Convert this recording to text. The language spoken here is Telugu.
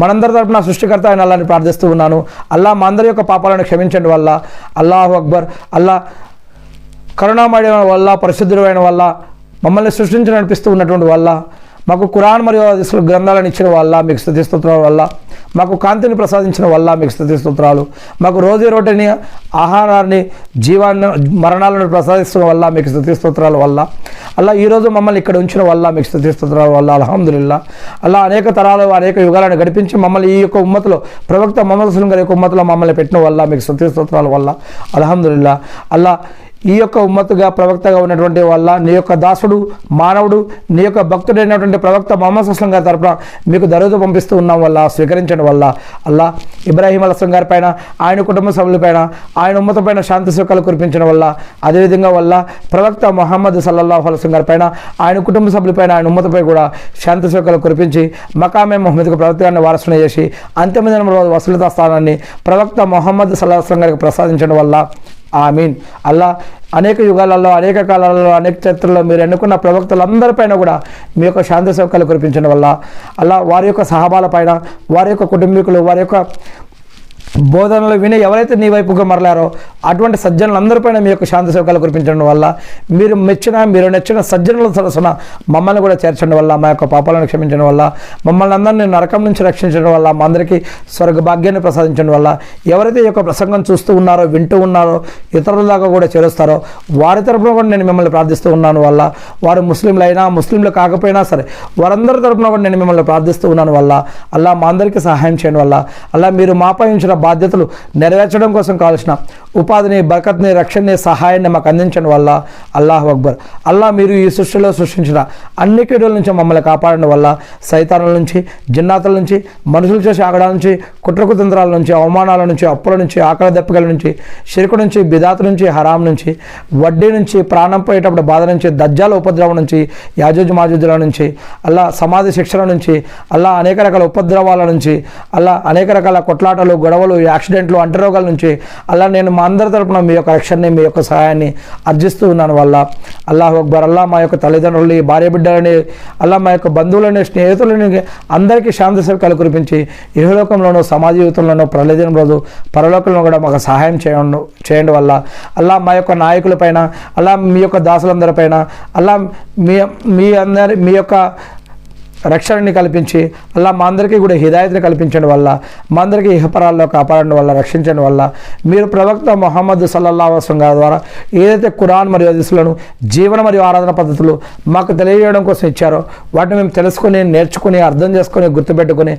మనందరి తరపున సృష్టికర్త అయిన అల్లాని ప్రార్థిస్తూ ఉన్నాను. అల్లా మా అందరి యొక్క పాపాలను క్షమించండి వల్ల. అల్లాహు అక్బర్ అల్లా కరుణామయ వల్ల పరిశుద్ధుడైన వల్ల మమ్మల్ని సృష్టించి నడిపిస్తూ ఉన్నటువంటి వల్ల మాకు కురాన్ మరియు గ్రంథాలను ఇచ్చిన వల్ల మీకు స్థుతి వల్ల మాకు కాంతిని ప్రసాదించిన వల్ల మీకు స్థుతి మాకు రోజు రోటిని ఆహారాన్ని జీవాన్ని మరణాలను ప్రసాదిస్తున్న వల్ల మీకు స్థుతి వల్ల అలా ఈరోజు మమ్మల్ని ఇక్కడ ఉంచిన వల్ల మీకు స్థుతి వల్ల అల్హమ్దుల్లా అలా అనేక తరాలు అనేక యుగాలను గడిపించి మమ్మల్ని ఈ యొక్క ఉమ్మతిలో ప్రవక్త మహమ్మద్ సులం గారి యొక్క ఉమ్మతిలో మమ్మల్ని పెట్టిన వల్ల మీకు స్థుతి వల్ల అల్హమ్దుల్లా అలా ఈ యొక్క ఉమ్మత్తుగా ప్రవక్తగా ఉన్నటువంటి వల్ల నీ యొక్క దాసుడు మానవుడు నీ యొక్క భక్తుడైనటువంటి ప్రవక్త మొహమ్మద్ అస్లం గారి తరపున మీకు దరుదు పంపిస్తూ ఉన్నాం వల్ల స్వీకరించడం వల్ల. అల్లా ఇబ్రాహీం అస్లం గారి పైన ఆయన కుటుంబ సభ్యులపైన ఆయన ఉమ్మత పైన శాంతి సుఖాలు కురిపించడం వల్ల. అదేవిధంగా వల్ల ప్రవక్త మొహమ్మద్ సల్లల్లాహు అలస్లం గారి పైన ఆయన కుటుంబ సభ్యులపైన ఆయన ఉమ్మతపై కూడా శాంతి సుఖాలు కురిపించి మకామే మొహమ్మద్కు ప్రవక్తగాన్ని వారసున చేసి అంతిమ దినం రోజు వసలిత స్థానాన్ని ప్రవక్త మొహమ్మద్ సల్లాహ్ గారికి ప్రసాదించడం వల్ల. ఆమీన్. అల్లా అనేక యుగాలలో అనేక కాలాలలో అనేక చరిత్రలో మీరు ఎన్నుకున్న ప్రవక్తలందరిపైన కూడా మీ యొక్క శాంతి సౌకర్యాలు కురిపించడం వల్ల అలా వారి యొక్క సహాబాల పైన వారి యొక్క కుటుంబీకులు వారి యొక్క బోధనలు విని ఎవరైతే నీ వైపుగా మరలారో అటువంటి సజ్జనులందరిపైన మీ యొక్క శాంతి సౌకర్యాలు కురిపించడం వల్ల మీరు మెచ్చిన మీరు నచ్చిన సజ్జనుల సరసన మమ్మల్ని కూడా చేర్చడం వల్ల మా యొక్క పాపాలను క్షమించడం వల్ల మమ్మల్ని అందరినీ నరకం నుంచి రక్షించడం వల్ల మా అందరికీ స్వర్గ భాగ్యాన్ని ప్రసాదించడం వల్ల ఎవరైతే ఈ యొక్క ప్రసంగం చూస్తూ ఉన్నారో వింటూ ఉన్నారో ఇతరుల దాకా కూడా చేరుస్తారో వారి తరపున కూడా నేను మిమ్మల్ని ప్రార్థిస్తూ ఉన్నాను వల్ల వారు ముస్లింలు అయినా ముస్లింలు కాకపోయినా సరే వారందరి తరపున కూడా నేను మిమ్మల్ని ప్రార్థిస్తూ ఉన్నాను వల్ల అలా మా అందరికీ సహాయం చేయడం వల్ల అలా మీరు మాపై ఉంచిన బాధ్యతలు నెరవేర్చడం కోసం కావాల్సిన ఉపాధిని బరకత్ని రక్షణని సహాయాన్ని మాకు అందించడం వల్ల అల్లాహ్ అక్బర్. అల్లా మీరు ఈ సృష్టిలో సృష్టించిన అన్ని కీడుల నుంచి మమ్మల్ని కాపాడడం వల్ల సైతానుల నుంచి జిన్నాతుల నుంచి మనుషులు చేసే ఆగడాల నుంచి కుట్రకుతంత్రాల నుంచి అవమానాల నుంచి అప్పుల నుంచి ఆకలి దెప్పగల నుంచి చిరుకు నుంచి బిదాత నుంచి హరాం నుంచి వడ్డీ నుంచి ప్రాణం పోయేటప్పుడు బాధ నుంచి దజ్జాల ఉపద్రవం నుంచి యాజోజు మాజుజుల నుంచి అల్లా సమాధి శిక్షణ నుంచి అల్లా అనేక రకాల ఉపద్రవాల నుంచి అల్లా అనేక రకాల కొట్లాటలు గొడవలు యాక్సిడెంట్లు అంటరోగాల నుంచి అల్లా నేను మా అందరి తరపున మీ యొక్క రక్షణని మీ యొక్క సహాయాన్ని అర్జిస్తూ ఉన్నాను వల్ల. అల్లాహ్ అక్బర్ అల్లా మా యొక్క తల్లిదండ్రులని భార్య బిడ్డలని అల్లా మా యొక్క బంధువులని స్నేహితులని అందరికీ శాంతి సౌకర్యాలు కురిపించి ఇహలోకంలోనూ సమాజ జీవితంలోనూ ప్రళయదినం రోజు పరలోకంలో కూడా మాకు సహాయం చేయండి చేయండి వల్ల. అల్లా మా యొక్క నాయకులపైన అలా మీ యొక్క దాసులందరిపైన అలా మీ మీ అందరి మీ యొక్క రక్షణని కల్పించి అలా మా అందరికీ కూడా హిదాయత్ని కల్పించడం వల్ల మా అందరికీ ఇహపరాల్లో కాపాడడం వల్ల రక్షించడం వల్ల మీరు ప్రవక్త మొహమ్మద్ సల్లల్లా వసం గారి ద్వారా ఏదైతే కురాన్ మరియు హదీసులను జీవన మరియు ఆరాధన పద్ధతులు మాకు తెలియజేయడం కోసం ఇచ్చారో వాటిని మేము తెలుసుకొని నేర్చుకుని అర్థం చేసుకొని గుర్తుపెట్టుకుని